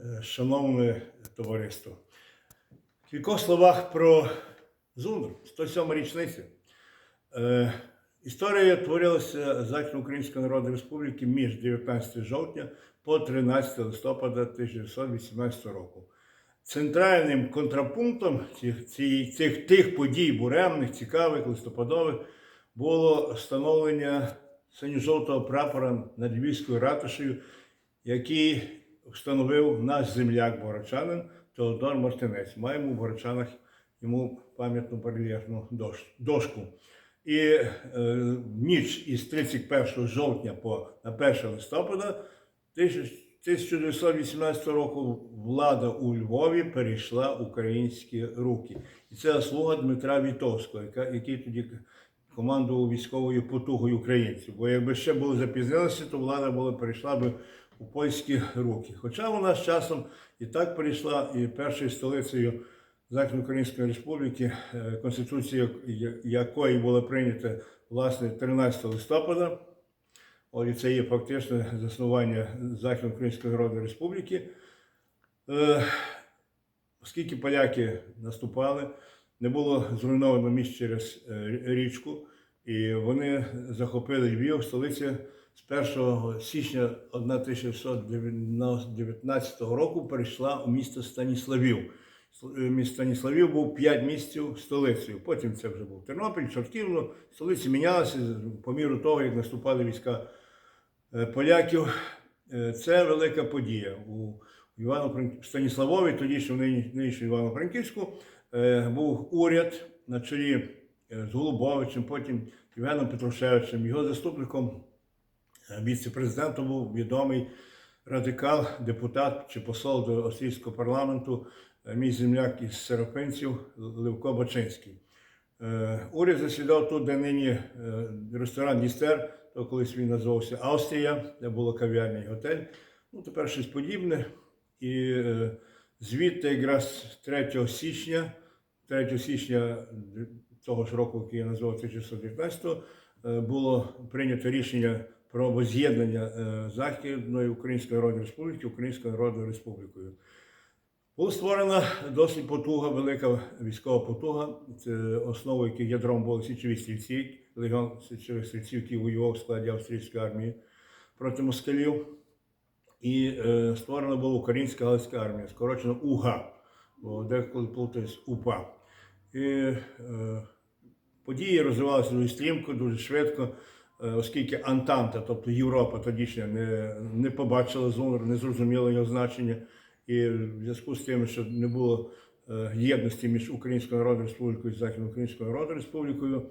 Е, Шановне товариство, в кількох словах про Зунр, 107 річниця. Е, Історія творилася Західноукраїнської Народної Республіки між 19 жовтня по 13 листопада 1918 року. Центральним контрапунктом цих, ці- цих тих подій буремних, цікавих, листопадових було встановлення синьо-жовтого прапора над Львівською ратушею, який встановив наш земляк Борочанин Теодор Мартинець. Маємо в Борочанах йому пам'ятну барельєфну дошку. І е, ніч із 31 жовтня по на 1 листопада 1918 року влада у Львові перейшла в українські руки. І це заслуга Дмитра Вітовського, який тоді командував військовою потугою українців. Бо якби ще було запізнилося, то влада була перейшла би у польські руки. Хоча вона з часом і так перейшла, і першою столицею Західноукраїнської Республіки, е, конституція якої була прийнята власне 13 листопада. І це є фактичне заснування Західноукраїнської Народної Республіки. Е, Оскільки поляки наступали, не було зруйновано міст через е, річку, і вони захопили Львів, столиця з 1 січня 1919 року перейшла у місто Станіславів. Е, Місто Станіславів був 5 місяців столицею. Потім це вже був Тернопіль, Чортків. Ну, столиці мінялися по міру того, як наступали війська е, поляків. Е, Це велика подія. У Станіславові, тоді що в нині- нинішньому Івано-Франківську, був уряд на чолі з Голубовичем, потім Євгеном Петрушевичем, його заступником віце-президентом був відомий радикал, депутат чи посол до австрійського парламенту, е, мій земляк із Серопинців Левко Бачинський. Е, Уряд засідав тут, де нині е, ресторан Дістер, то колись він називався Австрія, де була кав'ярня і готель. Ну, тепер щось подібне. І звідти якраз 3 січня, 3 січня того ж року, який я назвав 1919, е, було прийнято рішення про воз'єднання е, Західної Української Народної Республіки Українською Народною Республікою. Була створена досить потуга, велика військова потуга, це основою яких ядром були січові стрільці, легіон січових стрільців, який воював в складі австрійської армії проти москалів. І е, створена була Українська Галицька армія, скорочено УГА, бо деколи плутають УПА. І е, події розвивалися дуже стрімко, дуже швидко, оскільки Антанта, тобто Європа тодішня, не, не побачила зону, не зрозуміла його значення. І в зв'язку з тим, що не було е, єдності між Українською Народною Республікою і Західноукраїнською Народною Республікою,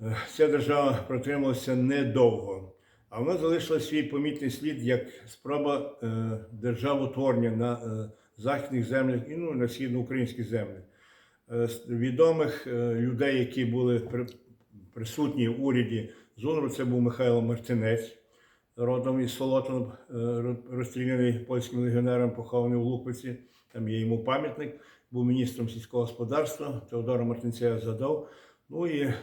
е, ця держава протрималася недовго. А вона залишила свій помітний слід як спроба е, державотворення на е, західних землях і ну, на східноукраїнських землях. Е, відомих е, людей, які були при, присутні в уряді Зунру, це був Михайло Мартинець, родом із Солотон, е, розстріляний польським легіонером, похований у Луковиці. Там є йому пам'ятник, був міністром сільського господарства, Теодора Мартинця я згадав. Ну і е,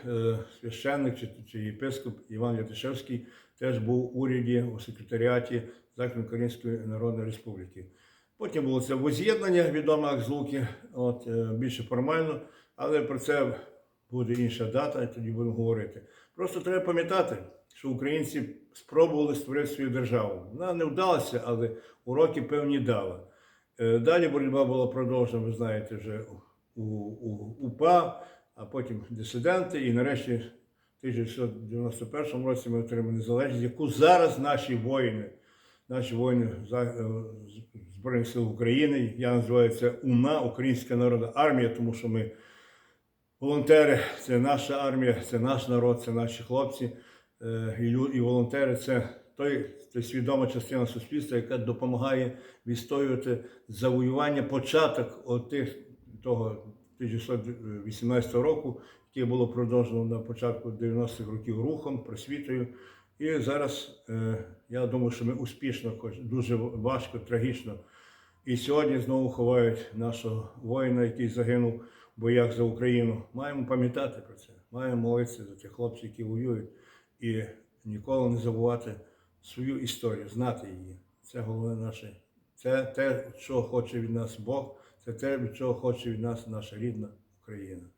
священник чи, чи єпископ Іван Ятишевський теж був у уряді у секретаріаті Західноукраїнської Народної Республіки. Потім було це воз'єднання, відоме як злуки, от, е, більше формально, але про це буде інша дата, і тоді будемо говорити. Просто треба пам'ятати, що українці спробували створити свою державу. Вона не вдалася, але уроки певні дала. Е, Далі боротьба була продовжена, ви знаєте, вже у, у УПА, а потім дисиденти, і нарешті в 1991 році ми отримали незалежність, яку зараз наші воїни, наші воїни е, Збройних сил України, я називаю це УНА, Українська Народна армія, тому що ми волонтери це наша армія, це наш народ, це наші хлопці. Е, І, волонтери це той, той свідома частина суспільства, яка допомагає відстоювати завоювання початок от тих, того 1918 року, яке було продовжено на початку 90-х років рухом, просвітою. І зараз е, я думаю, що ми успішно, дуже важко, трагічно. І сьогодні знову ховають нашого воїна, який загинув боях за Україну. Маємо пам'ятати про це, маємо молитися за тих хлопців, які воюють, і ніколи не забувати свою історію, знати її. Це головне наше Це те, що хоче від нас Бог, це те, чого хоче від нас наша рідна Україна.